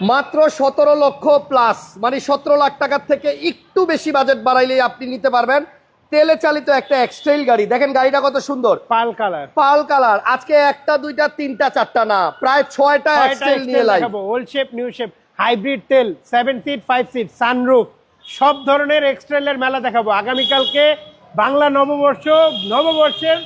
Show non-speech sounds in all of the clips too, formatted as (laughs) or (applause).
মাত্র সতেরো লক্ষ প্লাস মানে সতেরো লাখ টাকার থেকে একটু বেশি বাজেট বাড়াইলেই আপনি নিতে পারবেন। তেলে চালিত একটা এক্সট্রেল গাড়ি। দেখেন গাড়িটা কত সুন্দর। Pearl colour. Pearl colour. আজকে একটা দুইটা তিনটা চারটা না প্রায় ছয়টা এক্সট্রেল নিয়ে live old shape new shape hybrid তেল seven seat five seat sunroof সব ধরনের এক্সট্রেলের মেলা দেখাবো। আগামীকালকে বাংলা নববর্ষ নববর্ষের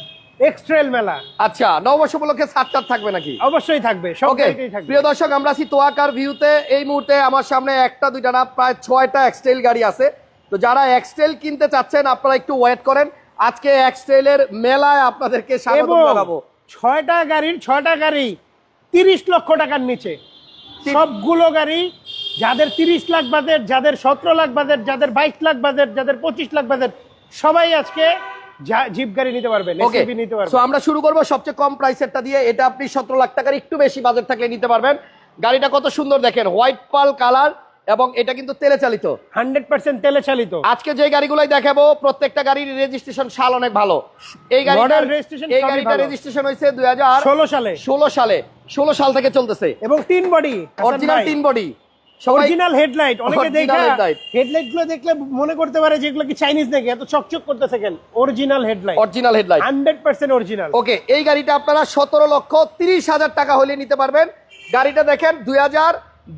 এক্সট্রেল মেলা। আচ্ছা নববর্ষ উপলক্ষে সাতটা থাকবে নাকি? অবশ্যই থাকবে ওকে প্রিয় দর্শক আমরা আছি তোয়াকার ভিউতে। এই মুহূর্তে আমার সামনে একটা দুইটা না প্রায় ছয়টা এক্সটেল গাড়ি আছে। তো যারা এক্সটেল কিনতে চাচ্ছেন আপনারা একটু ওয়েট করেন। আজকে এক্সটেলের মেলায় আপনাদেরকে স্বাগত জানাব। ছয়টা গাড়ির ছয়টা গাড়ি তিরিশ লক্ষ টাকার নিচে। সবগুলো গাড়ি যাদের তিরিশ লাখ বাজেট যাদের সতেরো লাখ বাজেট যাদের বাইশ লাখ বাজেট যাদের পঁচিশ লাখ বাজেট সবাই আজকে জিপ গাড়ি নিতে পারবেন ওকে SUV নিতে সো আমরা শুরু করব সবচেয়ে কম প্রাইসেরটা দিয়ে। এটা আপনি সতেরো লাখ টাকার একটু বেশি বাজেট থাকলে নিতে পারবেন। গাড়িটা কত সুন্দর দেখেন হোয়াইট পাল কালার এবং এটা কিন্তু তেলে চালিত। হান্ড্রেড পার্সেন্ট তেলে চালিত। আজকে যে গাড়িগুলাই দেখাবো প্রত্যেকটা গাড়ির রেজিস্ট্রেশন সাল অনেক ভালো। এই গাড়িটার এই গাড়িটা রেজিস্ট্রেশন হয়েছে দুই হাজার ষোলো সালে। ষোলো সালে। ষোলো সাল থেকে চলতেছে। এবং তিন বডি অরিজিনাল তিন বডি অরিজিনাল হেডলাইট অনেকে দেখা। হেডলাইটগুলো দেখলে মনে করতে পারে যে এগুলো কি চাইনিজ নাকি? এত চকচক করতেছে কেন? Original headlight original headlight hundred percent original okay এই গাড়িটা আপনারা সতেরো লক্ষ তিরিশ হাজার টাকা হলে নিতে পারবেন। গাড়িটা দেখেন দুই হাজার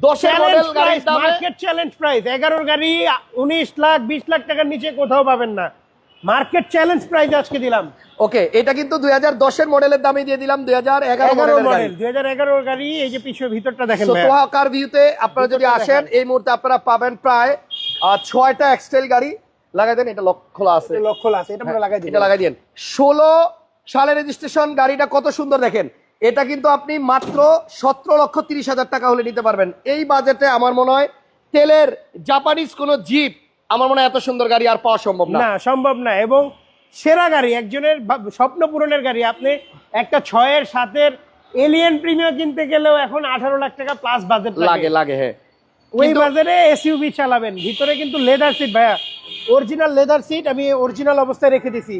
দশের মডেল গাড়ির দামে। মার্কেট চ্যালেঞ্জ প্রাইস এগারোর গাড়ি উনিশ লাখ বিশ লাখ টাকার নিচে কোথাও পাবেন না। মার্কেট চ্যালেঞ্জ প্রাইস আজকে দিলাম। ওকে এটা কিন্তু দুই হাজার দশের মডেলের দামে দিয়ে দিলাম দুই হাজার এগারো মডেল দুই হাজার এগারোর গাড়ি এই যে পিছনে ভিতরটা দেখেন ভাইয়া। কার ভিউতে আপনারা যদি আসেন এই মুহূর্তে আপনারা পাবেন প্রায় ছয়টা এক্সটেল গাড়ি। লাগাই দেন এটা লক খোলা আছে। এটা লক্ষ্য আছে এটা পুরো লাগাই দিন এটা লাগাই দিন ষোলো সালে রেজিস্ট্রেশন গাড়িটা কত সুন্দর দেখেন। এটা কিন্তু আপনি মাত্র সতেরো লক্ষ তিরিশ হাজার টাকা হলে নিতে পারবেন। এই বাজেটে আমার মনে হয় তেলের জাপানিজ কোনো জিপ আমার মনে হয় এত সুন্দর গাড়ি আর পাওয়া সম্ভব না। সম্ভব না। এবং সেরা গাড়ি একজনের স্বপ্ন পূরণের গাড়ি। আপনি একটা ছয়ের সাতের এলিয়েন প্রিমিয়ার কিনতে গেলেও এখন আঠারো লাখ টাকা প্লাস বাজেট লাগে। লাগে হ্যাঁ। ওই বাজারে এসইউভি চালাবেন। ভিতরে কিন্তু লেদার সিট ভাইয়া। অরিজিনাল লেদার সিট আমি অরিজিনাল অবস্থায় রেখে দিছি।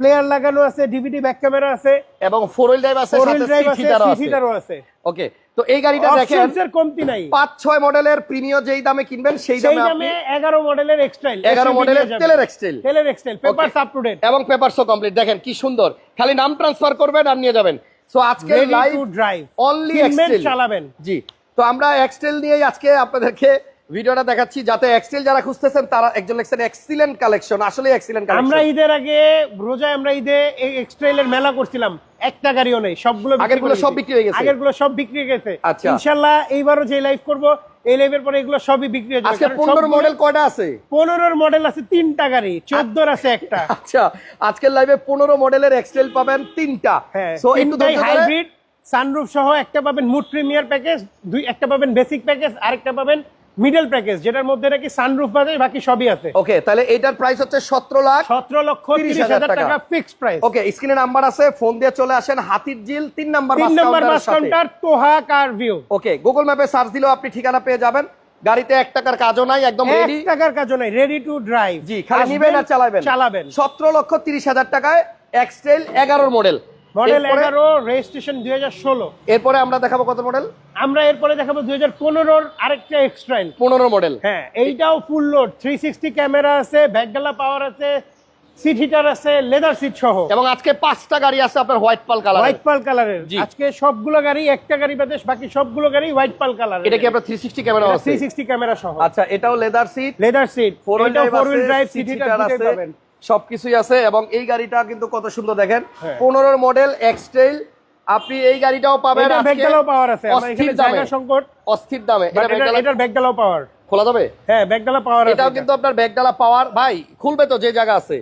প্লেয়ার লাগানো আছে ডিভিডি ব্যাক ক্যামেরা আছে। এবং ফোর হুইল ড্রাইভ আছে ফোর হুইল ড্রাইভ আছে সিটারও আছে। ওকে তো এই গাড়িটা দেখেন কমতি নাই। পাঁচ ছয় মডেলের প্রিমিয় যেই দামে কিনবেন সেই দামে আপনি এগারো মডেলের এক্সটাইল এগারো মডেলের তেলের এক্সটেল তেলের X Trail papers up to date এবং পেপারসও কমপ্লিট দেখেন কি সুন্দর। খালি নাম ট্রান্সফার করবেন আর নিয়ে যাবেন। সো আজকে live to drive only X Trail চালাবেন। জি। তো আমরা এক্সটেল নিয়েই আজকে আপনাদেরকে ভিডিওটা দেখাচ্ছি যাতে এক্সটেল যারা খুঁজতেছেন তারা একজন লেখছেন এক্সিলেন্ট কালেকশন আসলে এক্সিলেন্ট আমরা ঈদের আগে রোজায় আমরা ঈদে এই এক্সট্রেলের মেলা করছিলাম। একটা গাড়িও নেই সবগুলো আগেরগুলো সব বিক্রি হয়ে গেছে? আগেরগুলো সব বিক্রি হয়ে গেছে। আচ্ছা। ইনশাল্লাহ এইবারও যে লাইভ করব এই লাইভের পরে এগুলো সবই বিক্রি হয়ে যাবে। আজকে পনেরো মডেল কয়টা আছে? পনেরোর মডেল আছে তিনটা গাড়ি চোদ্দোর আছে একটা। আচ্ছা আজকের লাইভে পনেরো মডেলের এক্সটেল পাবেন তিনটা। হ্যাঁ সো একটু ধৈর্য ধরে- হাইব্রিড সানরুফ সহ একটা পাবেন মুড প্রিমিয়ার প্যাকেজ দুই একটা পাবেন বেসিক প্যাকেজ আরেকটা পাবেন মিডল প্যাকেজ যেটার মধ্যে নাকি সানরুফ বাদে বাকি সবই আছে। ওকে তাহলে এটার প্রাইস হচ্ছে সতেরো লাখ সতেরো লক্ষ তিরিশ হাজার টাকা। ফিক্সড প্রাইস ওকে স্ক্রিনে নাম্বার আছে ফোন দিয়ে চলে আসেন হাতির জিল তিন নাম্বার তিন number bus counter Toha car view okay Google ম্যাপে সার্চ দিলেও আপনি ঠিকানা পেয়ে যাবেন। গাড়িতে এক টাকার কাজও নাই একদম এক রেডি টাকার কাজও নাই রেডি টু ড্রাইভ জি খালি নিবেন আর চালাবেন। চালাবেন। সতেরো লক্ষ তিরিশ হাজার টাকায় এক্সটেল এগারোর মডেল মডেল এগারো রেজিস্ট্রেশন দুই হাজার ষোলো। এরপরে আমরা দেখাবো কত মডেল? আমরা এরপরে দেখাবো দুই হাজার পনেরোর আরেকটা এক্সট্রাইল পনেরো মডেল। হ্যাঁ এইটাও full load three sixty camera আছে ব্যাকডালা পাওয়ার আছে সিট হিটার আছে লেদার সিট সহ। এবং আজকে পাঁচটা গাড়ি আছে আপনার white pearl colour white pearl কালারের আজকে সবগুলো গাড়ি একটা গাড়ি বাদে বাকি সবগুলো গাড়ি হোয়াইট পাল কালার এটা কি আপনার থ্রি সিক্সটি ক্যামেরা আছে? থ্রি সিক্সটি ক্যামেরা সহ। আচ্ছা এটাও leather seat leather seat four wheel drive four wheel drive seat heater আছে। সবকিছুই আছে এবং এই গাড়িটা কিন্তু কত সুন্দর দেখেন। হ্যাঁ। পনেরোর মডেল এক্সটেল আপনি এই গাড়িটাও পাবেন ব্যাকডালাও পাওয়ার আছে। অস্থির দামে জায়গা সংকট। অস্থির দামে। বাট এটা এটার ব্যাকডালাও পাওয়ার খোলা যাবে? হ্যাঁ ব্যাকডালা পাওয়ার এটাও কিন্তু আপনার ব্যাগডালা পাওয়ার ভাই খুলবে তো যে জায়গা আছে।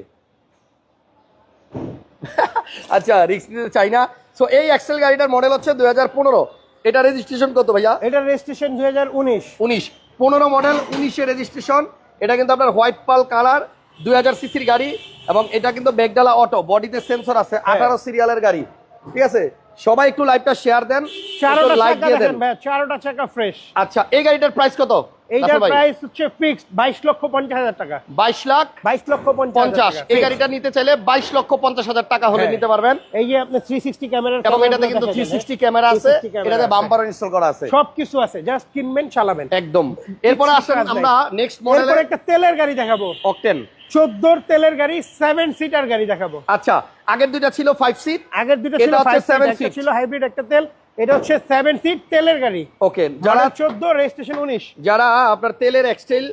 (laughs) আচ্ছা রিক্স নিতে চাই না। সো এই এক্সেল গাড়িটার মডেল হচ্ছে দুই হাজার পনেরো। এটা রেজিস্ট্রেশন কত ভাইয়া? এটা রেজিস্ট্রেশন দুই হাজার উনিশ। উনিশ। পনেরো মডেল উনিশে রেজিস্ট্রেশন এটা কিন্তু আপনার হোয়াইট পাল কালার দুই হাজার সিসির গাড়ি এবং এটা কিন্তু বেগডালা অটো বডিতে সেন্সর আছে হ্যাঁ। আঠারো সিরিয়ালের গাড়ি। ঠিক আছে? সবাই একটু লাইভটা শেয়ার দেন চারোটা লাইক দিয়ে দেন। চারোটা চাকা ফ্রেশ আচ্ছা এই গাড়িটার প্রাইস কত? এইটার প্রাইস হচ্ছে ফিক্সড বাইশ লক্ষ পঞ্চাশ হাজার টাকা। বাইশ লাখ বাইশ লক্ষ পঞ্চাশ পঞ্চাশ। এই গাড়িটা নিতে চাইলে বাইশ লক্ষ পঞ্চাশ হাজার টাকা হলে হ্যাঁ। নিতে পারবেন। এই যে আপনি থ্রি সিক্সটি ক্যামেরা এবং এটাতে কিন্তু থ্রি সিক্সটি ক্যামেরা আছে এটাতে বাম্পার ইনস্টল করা আছে। সব আছে জাস্ট কিনবেন চালাবেন। একদম। এরপরে আসেন আমরা নেক্সট এরপর একটা তেলের গাড়ি দেখাবো। অকটেন চোদ্দোর তেলের গাড়ি সেভেন সিটার গাড়ি দেখাবো। আচ্ছা আগের দুইটা ছিল ফাইভ সিট আগের দুটো ছিল হচ্ছে সিট ছিল হাইব্রিড একটা তেল। এটা হচ্ছে সেভেন সিট তেলের গাড়ি। ওকে যারা যারা চোদ্দ রেজিস্ট্রেশন উনিশ। যারা আপনার তেলের এক্সটেল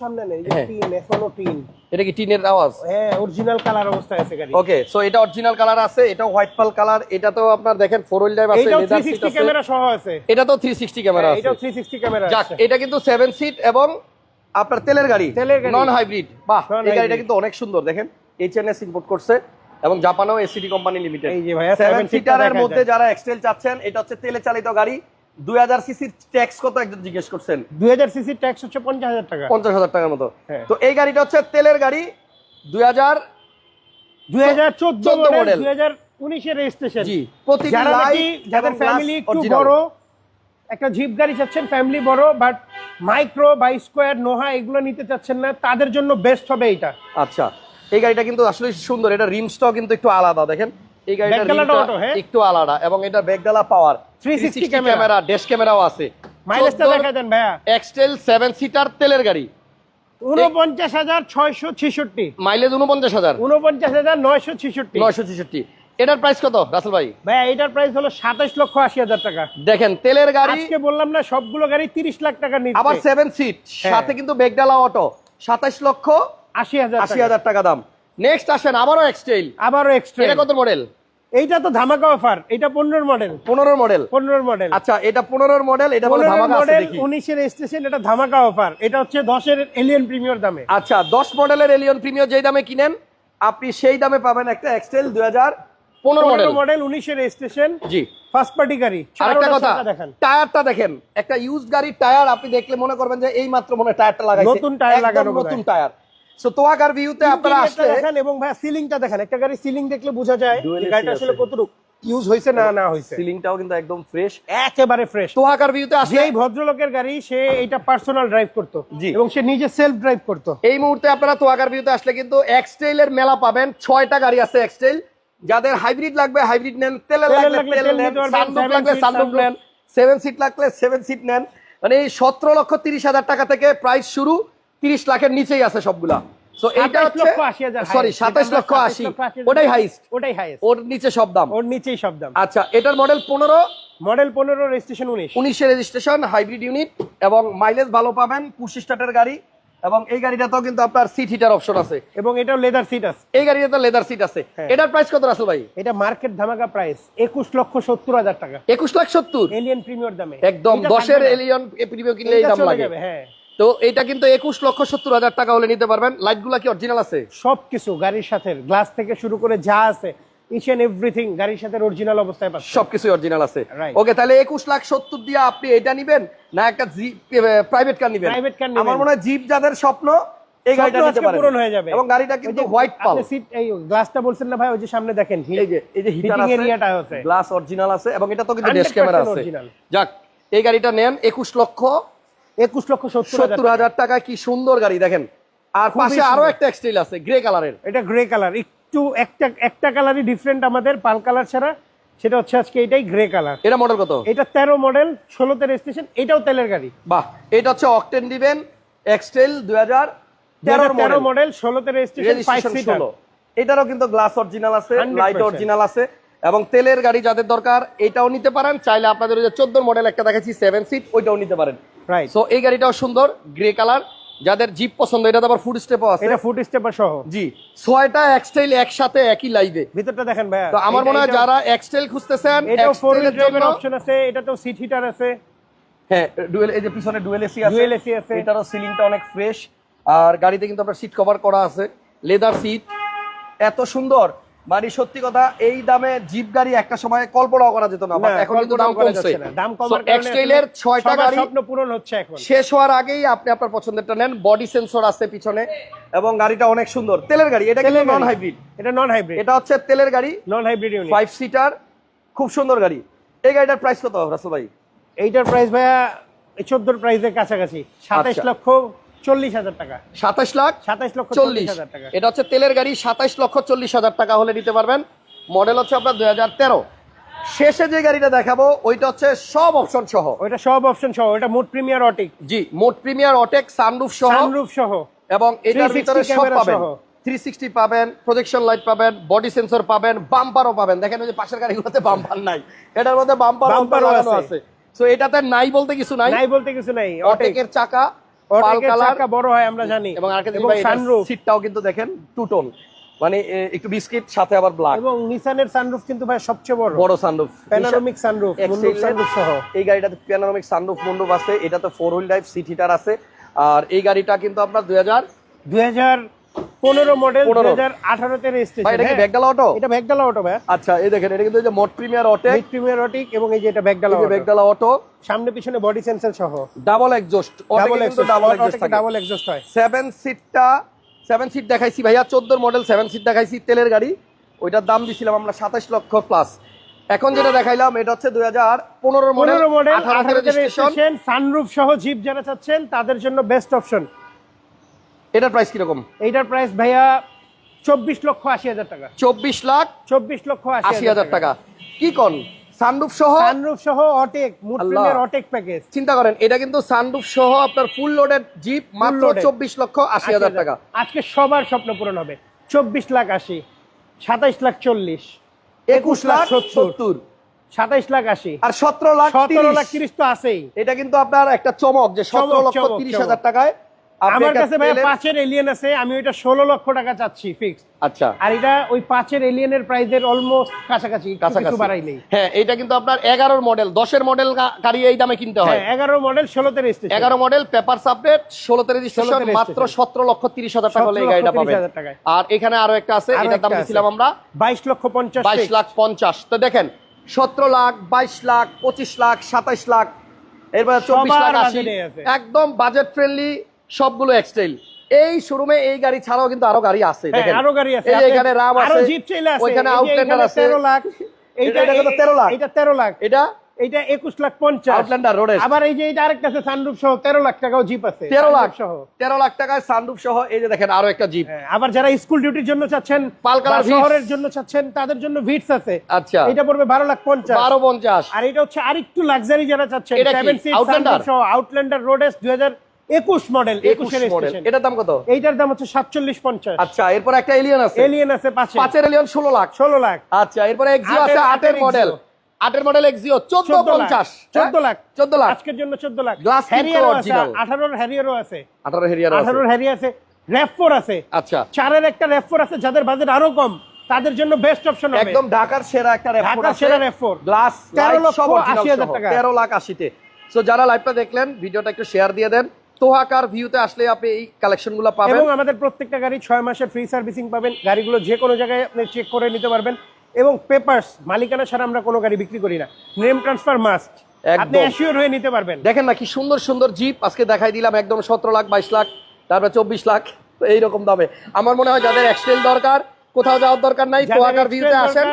সামনে নেই হ্যাঁ। টিন এখনও টিন। এটা কি টিনের আওয়াজ? হ্যাঁ অরিজিনাল কালার অবস্থায় আছে গাড়ি। ওকে সো এটা অরিজিনাল কালার আছে এটা হোয়াইট পাল কালার এটা তো আপনার দেখেন ফোর হুইল ড্রাইভ আছে লেদার সিট আছে। ক্যামেরা সহ আছে। এটা তো 360 ক্যামেরা আছে এটাও থ্রি সিক্সটি ক্যামেরা যাক আছে। এটা কিন্তু সেভেন সিট এবং আপনার তেলের গাড়ি। তেলের নন হাইব্রিড বাহ এই। গাড়িটা কিন্তু অনেক সুন্দর দেখেন এইচএনএস ইম্পোর্ট করছে। এবং জাপানেও এসিডি কোম্পানি লিমিটেড এই যে ভাইয়া, সেভেন সিটারের মধ্যে যারা এক্সটেল চাচ্ছেন এটা হচ্ছে তেলে চালিত গাড়ি। দুই হাজার সিসির ট্যাক্স কত একজন জিজ্ঞেস করছেন? দুই হাজার সিসি ট্যাক্স হচ্ছে পঞ্চাশ হাজার টাকা। পঞ্চাশ হাজার টাকার মতো। হ্যাঁ। তো এই গাড়িটা হচ্ছে তেলের গাড়ি দুই হাজার দুই হাজার চোদ্দ 14 মডেল দুই হাজার উনিশের রেজিস্ট্রেশন জি প্রতিটি লাইট যাদের ফ্যামিলি একটু বড় একটা জিপ গাড়ি চাচ্ছেন ফ্যামিলি বড় বাট মাইক্রো বা স্কোয়ার নোহা এগুলো নিতে চাচ্ছেন না তাদের জন্য বেস্ট হবে এটা আচ্ছা। এই গাড়িটা কিন্তু আসলে সুন্দর এটা রিমসটাও কিন্তু একটু আলাদা দেখেন। এই রিমটা হ্যাঁ? একটু আলাদা এবং এটা ব্যাকডালা পাওয়ার 360 ক্যামেরা। ক্যামেরা ড্যাশ ক্যামেরাও আছে। মাইলেজটা দেখা দেন ভাইয়া। এক্সটেল সেভেন সিটার তেলের গাড়ি। উনপঞ্চাশ হাজার ছয়শো ছেষট্টি। মাইলেজ উনপঞ্চাশ হাজার। উনপঞ্চাশ হাজার নয়শো ছেষট্টি। নয়শো ছেষট্টি। এটার প্রাইস কত রাসেল ভাই? ভাইয়া এটার প্রাইস হলো সাতাশ লক্ষ আশি হাজার টাকা। দেখেন তেলের গাড়ি আজকে বললাম না সবগুলো গাড়ি তিরিশ লাখ টাকা নিচ্ছে। আবার সেভেন সিট হ্যাঁ। সাথে কিন্তু বেগডালা অটো। সাতাশ লক্ষ আশি হাজার আশি হাজার টাকা দাম। নেক্সট আসেন আবারও এক্সটেল আবারও এক্সট্রা এটা কত মডেল এইটা তো ধামাকা অফার এটা পনেরোর মডেল পনেরো মডেল পনেরোর মডেল আচ্ছা এটা পনেরোর মডেল এটা ধামাকা মডেল উনিশের স্টেশন এটা ধামাকা অফার এটা হচ্ছে দশের এলিয়ন প্রিমিয়ার দামে। আচ্ছা দশ মডেলের এলিয়ন প্রিমিয়ার যেই দামে কিনেন আপনি সেই দামে পাবেন একটা এক্সেল দুই হাজার পনেরো মডেল উনিশের স্টেশন জি। ফার্স্ট পার্টি গাড়ি। আরেকটা কথা দেখেন। টায়ারটা দেখেন একটা ইউজ গাড়ির টায়ার আপনি দেখলে মনে করবেন যে এই মাত্র মনে হয় টায়ারটা লাগাইছে। নতুন টায়ার লাগানো নতুন টায়ার। সো তোয়াকার ভিউতে আপনারা আসলে দেখেন এবং ভাই সিলিংটা দেখেন। একটা গাড়ি সিলিং দেখলে বোঝা যায় গাড়িটা আসলে কতটুকু ইউজ হয়েছে না না হয়েছে। সিলিংটাও কিন্তু একদম ফ্রেশ একেবারে ফ্রেশ ভিউতে আসলে যেই ভদ্রলোকের গাড়ি সে এটা পার্সোনাল ড্রাইভ করতো এবং সে নিজে সেলফ ড্রাইভ করতো। এই মুহূর্তে আপনারা তোয়াকার ভিউতে আসলে কিন্তু এক্সটেইলের মেলা পাবেন। ছয়টা গাড়ি আছে এক্সটেইল যাদের হাইব্রিড লাগবে হাইব্রিড নেন তেলের তেলের লাগলে তেল তেল নেন সানরুফ লাগলে সানরুফ নেন সেভেন সিট লাগলে সেভেন সিট নেন। মানে এই সতেরো লক্ষ তিরিশ হাজার টাকা থেকে প্রাইস শুরু। তিরিশ লাখের নিচেই আছে সবগুলা। সো 27 হচ্ছে সরি সাতাশ লক্ষ আশি 27 লক্ষ আশি। হাজার ওটাই হাইস্ট ওটাই হাইস্ট ওর নিচে সব দাম। ওর নিচেই সব দাম। আচ্ছা এটার মডেল পনেরো। মডেল পনেরো রেজিস্ট্রেশন উনিশ। উনিশের রেজিস্ট্রেশন হাইব্রিড ইউনিট এবং মাইলেজ ভালো পাবেন পুশি স্টার্টের গাড়ি এবং এই গাড়িটাতেও কিন্তু আপনার সিট হিটার অপশন আছে। এবং এটাও লেদার সিট আছে। এই গাড়িটাতে লেদার সিট আছে। হ্যাঁ। এটার প্রাইস কত রাসেল ভাই? এটা মার্কেট ধামাকা প্রাইস একুশ লক্ষ সত্তর হাজার টাকা। একুশ লাখ সত্তর? এলিয়ন প্রিমিয়ার দামে। একদম এইটা দশের থাকবে না। এলিয়ন প্রিমিয়াম কিনলে এই দাম লাগে। হ্যাঁ। তো এটা কিন্তু একুশ লক্ষ সত্তর হাজার টাকা হলে নিতে পারবেন। লাইটগুলা কি অরিজিনাল আছে? সবকিছু গাড়ির সাথে গ্লাস থেকে শুরু করে যা আছে ইচ এন্ড এভরিথিং গাড়ির সাথে অরিজিনাল অবস্থায় পাচ্ছে। সবকিছু অরিজিনাল আছে। ওকে তাহলে একুশ লাখ সত্তর দিয়ে আপনি এটা নিবেন না একটা জিপ প্রাইভেট কার নিবেন? Private car নিবেন। আমার মনে হয় জিপ যাদের স্বপ্ন এই গাড়িটা নিতে পারেন। পূরণ হয়ে যাবে। এবং গাড়িটা কিন্তু হোয়াইট পাল সিট এই গ্লাসটা বলছেন না ভাই ওই যে সামনে দেখেন এই যে এই যে হিটার Heating আছে area-টা আছে। গ্লাস অরিজিনাল আছে এবং এটা তো কিন্তু ড্যাশ ক্যামেরা আছে। যাক এই গাড়িটা নেন একুশ লক্ষ একুশ লক্ষ সত্তর হাজার টাকা। কি সুন্দর গাড়ি দেখেন। আর পাশে আরও একটা এক্সটেল আছে গ্রে কালারের এটা গ্রে কালার একটু একটা একটা কালারই ডিফারেন্ট আমাদের পাল কালার ছাড়া। সেটা হচ্ছে আজকে এটাই গ্রে কালার এটা মডেল কত? এটা তেরো মডেল ষোলোতে রেজিস্ট্রেশন এটাও তেলের গাড়ি। বাহ এটা হচ্ছে অকটেন দিবেন এক্সটেল দুই হাজার তেরো মডেল ষোলোতে রেজিস্ট্রেশন এটারও কিন্তু গ্লাস অরিজিনাল আছে 100% লাইট অরিজিনাল আছে এবং তেলের গাড়ি যাদের দরকার এটাও নিতে পারেন। চাইলে আপনাদের ওই যে চোদ্দ মডেল একটা দেখাচ্ছি সেভেন সিট ওইটাও নিতে পারেন। রাইট সো এই গাড়িটাও সুন্দর গ্রে কালার যাদের জিপ পছন্দ এটা তো আবার ফুড স্টেপও আছে। এটা ফুট স্টেপার সহ। জি ছয়টা এক্সটাইল একসাথে একই লাইভে ভিতরটা দেখেন ভাইয়া। তো আমার মনে হয় এটা- যারা এক্সটাইল খুঁজতেছেন এটাও ফোর হুইল ড্রাইভের অপশন আছে এটাতেও সিট হিটার আছে। হ্যাঁ ডুয়েল এই যে পিছনে ডুয়েল এসি আছে Dual AC আছে। এটারও সিলিংটা অনেক ফ্রেশ আর গাড়িতে কিন্তু আপনার সিট কভার করা আছে। লেদার সিট এত সুন্দর। মানে সত্যি কথা এই দামে জিপ গাড়ি একটা সময় কল্পনাও করা যেত না এখন কিন্তু দাম করা কমছে। যাচ্ছে দাম কমার গাড়ি স্বপ্ন পূরণ হচ্ছে এখন। শেষ হওয়ার আগেই আপনি আপনার পছন্দেরটা নেন বডি সেন্সর আছে পিছনে। এবং গাড়িটা অনেক সুন্দর। তেলের গাড়ি এটা কিন্তু নন হাইব্রিড এটা নন হাইব্রিড এটা হচ্ছে তেলের গাড়ি non hybrid unit five seater খুব সুন্দর গাড়ি। এই গাড়িটার প্রাইস কত রাসু ভাই? এইটার প্রাইস ভাইয়া চোদ্দোর প্রাইসের কাছাকাছি সাতাইশ আচ্ছা। লক্ষ চল্লিশ হাজার টাকা। সাতাশ লাখ সাতাইশ লক্ষ চল্লিশ। হাজার টাকা। এটা হচ্ছে তেলের গাড়ি সাতাইশ লক্ষ চল্লিশ হাজার টাকা হলে নিতে পারবেন। মডেল হচ্ছে আপনার দুই হাজার তেরো। শেষে যে গাড়িটা দেখাবো ওইটা হচ্ছে সব অপশন সহ। ওইটা সব অপশন সহ ওইটা মোট প্রিমিয়ার অটিক। জি মোট প্রিমিয়ার অটেক সানরুফ সহ। সানরুফ সহ। এবং এটার ভিতরে সব পাবেন। সহ। থ্রি সিক্সটি পাবেন প্রজেকশন লাইট পাবেন বডি সেন্সর পাবেন বাম্পারও পাবেন। দেখেন ওই যে পাশের গাড়িগুলোতে বাম্পার নাই। এটার মধ্যে বাম্পার Bumper আছে। সো এটাতে নাই বলতে কিছু নাই। নাই বলতে কিছু নাই অটেক। অটেকের চাকা চাকা বড় হয় আমরা জানি। এবং আরেকটা জিনিস এবং ভাই, এটার সানরুফ সিটটাও কিন্তু দেখেন টু টোন মানে একটু বিস্কিট সাথে আবার ব্ল্যাক এবং নিসানের সানরুফ কিন্তু ভাই সবচেয়ে বড়। বড় sunroof panoramic sunroof moonroof sunroof সহ। এই গাড়িটাতে প্যানোরামিক সানরুফ মন্ডপ আছে। এটাতে four wheel drive seat heater আছে। আর এই গাড়িটা কিন্তু আপনার দুই হাজার দুই হাজার পনেরো মডেল 15 হাজার আঠারোতে রেজিস্ট্রেশন অটো এটা ব্যাগডালা অটো ভাই। আচ্ছা এই দেখেন এটা কিন্তু প্রিমিয়ার অটো প্রিমিয়ার অটিক এবং এই যে এটা ব্যাগডালা ব্যাগডালা অটো সামনে পিছনে বডি সেন্সর সহ। Double exhaust double double exhaust হয়। সেভেন সিটটা সেভেন সিট দেখাইছি ভাইয়া চোদ্দোর মডেল সেভেন সিট দেখাইছি তেলের গাড়ি। ওইটার দাম দিছিলাম আমরা সাতাশ লক্ষ প্লাস এখন যেটা দেখাইলাম এটা হচ্ছে দুই হাজার পনেরো মডেল সানরুফ সহ জিপ যারা চাচ্ছেন তাদের জন্য বেস্ট অপশন এটার প্রাইস কীরকম? এইটার প্রাইস ভাইয়া চব্বিশ লক্ষ আশি হাজার টাকা। চব্বিশ লাখ চব্বিশ লক্ষ আশি হাজার টাকা। কি কন? সানরুফ সহ? সানরুফ সহ অটেক মুড অটেক প্যাকেজ চিন্তা করেন এটা কিন্তু সানরুফ সহ আপনার ফুল লোডেড জিপ মাত্র loaded। চব্বিশ লক্ষ আশি হাজার টাকা। আজকে সবার স্বপ্ন পূরণ হবে। চব্বিশ লাখ আশি সাতাইশ লাখ চল্লিশ একুশ লাখ সত্তর। সাতাইশ লাখ আশি। আর সতেরো লাখ সতেরো লাখ 30 তিরিশ তো আছেই। এটা কিন্তু আপনার একটা চমক যে সতেরো চমক, লক্ষ চমক, তিরিশ চমক। হাজার টাকায় আমার কাছে ভাই পাঁচের এলিয়েন আছে আমি ওইটা ষোলো লক্ষ টাকা চাচ্ছি ফিক্স আচ্ছা। আর এটা ওই পাঁচের এলিয়েনের প্রাইসের অলমোস্ট কাছাকাছি কাছাকাছি। কিছু বাড়াইলেই হ্যাঁ এটা কিন্তু আপনার এগারোর মডেল দশের মডেল গাড়ি এই দামে কিনতে হয়। হ্যাঁ এগারো মডেল ষোলোতে রেজিস্ট্রেশন এগারো মডেল পেপার সাবডেট ষোলোতে রেজিস্ট্রেশন 16 তে মাত্র। সতেরো লক্ষ তিরিশ হাজার টাকা হলে এই 17 গাড়িটা পাবেন। আর এখানে আরও একটা আছে এটার দাম দিয়েছিলাম আমরা বাইশ লক্ষ পঞ্চাশ বাইশ। লাখ পঞ্চাশ। তো দেখেন সতেরো লাখ বাইশ লাখ পঁচিশ লাখ সাতাইশ লাখ এরপরে চব্বিশ লাখ আশি। একদম বাজেট ফ্রেন্ডলি সবগুলো এক্সটাইল এই শোরুমে এই গাড়ি ছাড়াও কিন্তু আরও গাড়ি আছে হ্যাঁ, দেখেন। আরও গাড়ি আছে। এই এখানে রাম আছে জিপ চাইলে আছে। ওইখানে আউটল্যান্ডার আছে। তেরো লাখ। এটা- এটা কত? 13 লাখ? এটা? লাখ লাখ আউটল্যান্ডার রোডে আবার এই যে এটা আরেকটা আছে সানরুফ সহ তেরো লাখ টাকাও জিপ আছে তেরো লাখ। সহ। তেরো লাখ টাকায় সানরুফ সহ এই যে দেখেন আরও একটা জিপ হ্যাঁ, আবার যারা স্কুল ডিউটির জন্য চাচ্ছেন। শহরের জন্য চাচ্ছেন তাদের জন্য ভিটস আছে। আচ্ছা। এটা পড়বে বারো লাখ পঞ্চাশ। বারো পঞ্চাশ। আর এটা হচ্ছে আরেকটু লাক্সারি যারা চাচ্ছেন? সিট? সহ আউটল্যান্ডার রোডেস দুই হাজার একুশ মডেল একুশের এটার দাম কত? এইটার দাম হচ্ছে সাতচল্লিশ পঞ্চাশ। আচ্ছা এরপর একটা এলিয়ন আছে। এলিয়েন আছে পাঁচের। এলিয়ন ষোলো লাখ। ষোলো লাখ। আচ্ছা এরপরে এক্সিও আছে আটের- মডেল আটের মডেল এক্সিও চোদ্দ পঞ্চাশ। 14 লাখ। চোদ্দ লাখ। আজকের জন্য চোদ্দ লাখ। হ্যারিয়ারও আছে আঠারোর হ্যারিয়ারও আছে। আঠারো হেরিয়ার আঠারোর আছে। র্যাপ ফোর আছে। আচ্ছা। চারের একটা র্যাপ ফোর আছে যাদের বাজেট আরও কম তাদের জন্য বেস্ট অপশন হবে। একদম ঢাকার সেরা একটা রেফোর ঢাকার সেরা RAV4 গ্লাস 13 লক্ষ সব 80 হাজার টাকা। তেরো লাখ আশিতে। সো যারা লাইভটা দেখলেন ভিডিওটা একটু শেয়ার দিয়ে দেন। তোহাকার ভিউতে আসলে আপনি এই কালেকশনগুলো পাবেন। এবং আমাদের প্রত্যেকটা গাড়ি ছয় মাসের ফ্রি সার্ভিসিং পাবেন। গাড়িগুলো যে কোনো জায়গায় আপনি চেক করে নিতে পারবেন। এবং পেপারস মালিকানা ছাড়া আমরা কোনো গাড়ি বিক্রি করি না। নেম ট্রান্সফার মাস্ট আপনি অ্যাসিওর হয়ে নিতে পারবেন। দেখেন না কি সুন্দর সুন্দর জিপ আজকে দেখাই দিলাম একদম সতেরো লাখ বাইশ লাখ তারপরে চব্বিশ লাখ। এইরকম দামে। আমার মনে হয় যাদের এক্সটেল দরকার কোথাও যাওয়ার দরকার নাই Excel ভিউতে আসেন।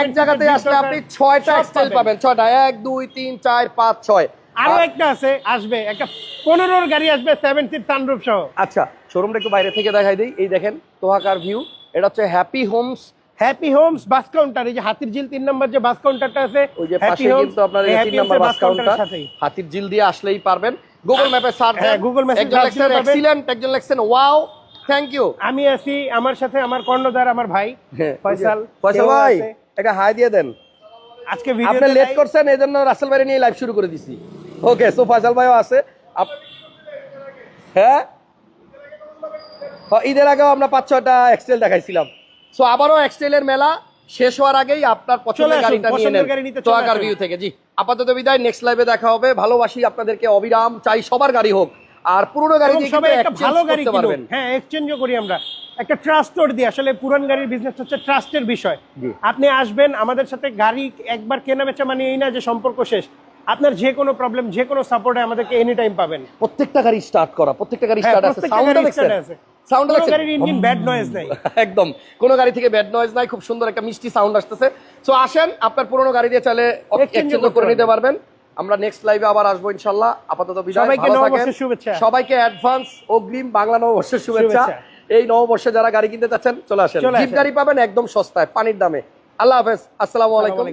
এক 7 জায়গাতে আসলে আপনি ছয়টা এক্সটেল। পাবেন। ছয়টা। এক দুই তিন চার পাঁচ ছয়। আরও একটা আছে আসবে। একটা পনেরোর গাড়ি আসবে সেভেন সিট সানরুফ সহ। আচ্ছা শোরুমটা একটু বাইরে থেকে দেখাই দিই। এই দেখেন তোহাকার ভিউ এটা হচ্ছে happy homes happy homes bus counter এই যে হাতির তিন নম্বর যে বাস কাউন্টারটা আছে ওই যে পাশে কিন্তু আপনার এই তিন নাম্বার বাস কাউন্টার হাতির জিল দিয়ে আসলেই পারবেন। গুগল ম্যাপে সার্চ হ্যাঁ, Map এ একজন লেখছেন এক্সিলেন্ট একজন লেখছেন ওয়াও থ্যাংক ইউ আমি আছি আমার সাথে আমার কর্ণধার আমার ভাই ফয়সাল। ফয়সাল ভাই একটা হাই দিয়ে দেন। আজকে আপনি ভিডিও লেট করছেন এই জন্য রাসেল ভাই নিয়ে লাইভ শুরু করে দিছি। ওকে সো ভাইও আছে। হ্যাঁ? ঈদের আগেও আমরা পাঁচ ছটা এক্সটেল দেখাইছিলাম। সো আবারও এক্সটেলের মেলা শেষ হওয়ার আগেই আপনার পছন্দের গাড়িটা নিয়ে নেন তোয়াকার ভিউ থেকে জি। আপাতত বিদায় নেক্সট লাইভে দেখা হবে। ভালোবাসি আপনাদেরকে অবিরাম চাই সবার গাড়ি হোক। আর পুরনো গাড়ি দিয়ে সবাই একটা ভালো গাড়ি কিনুন হ্যাঁ এক্সচেঞ্জও করি আমরা। একটা ট্রাস্টোর দিই আসলে পুরান গাড়ির বিজনেস হচ্ছে ট্রাস্টের বিষয়। আপনি আসবেন আমাদের সাথে গাড়ি একবার কেনা বেচা মানে এই না যে সম্পর্ক শেষ। আপনার যে কোনো প্রবলেম যে কোনো সাপোর্টে আমাদেরকে এনি টাইম পাবেন। প্রত্যেকটা গাড়ি স্টার্ট করা প্রত্যেকটা গাড়ি হ্যাঁ, স্টার্ট আছে। প্রত্যেকটা সাউন্ড আছে। সাউন্ড কোনো গাড়ির ইঞ্জিন ব্যাড নয়েজ নাই। একদম। কোনো গাড়ি থেকে ব্যাড নয়েজ নাই খুব সুন্দর একটা মিষ্টি সাউন্ড আসতেছে। সো আসেন আপনার পুরোনো গাড়ি দিয়ে এক্সচেঞ্জ করে নিতে পারবেন। আমরা নেক্সট লাইভে আবার আসব ইনশাল্লাহ আপাতত বিদায় সবাইকে নববর্ষের শুভেচ্ছা। সবাইকে অ্যাডভান্স অগ্রিম বাংলা নববর্ষের শুভেচ্ছা। এই নববর্ষে যারা গাড়ি কিনতে চাচ্ছেন চলে আসেন। জিপ গাড়ি পাবেন একদম সস্তায় পানির দামে। আল্লাহ হাফেজ। আসসালামু আলাইকুম।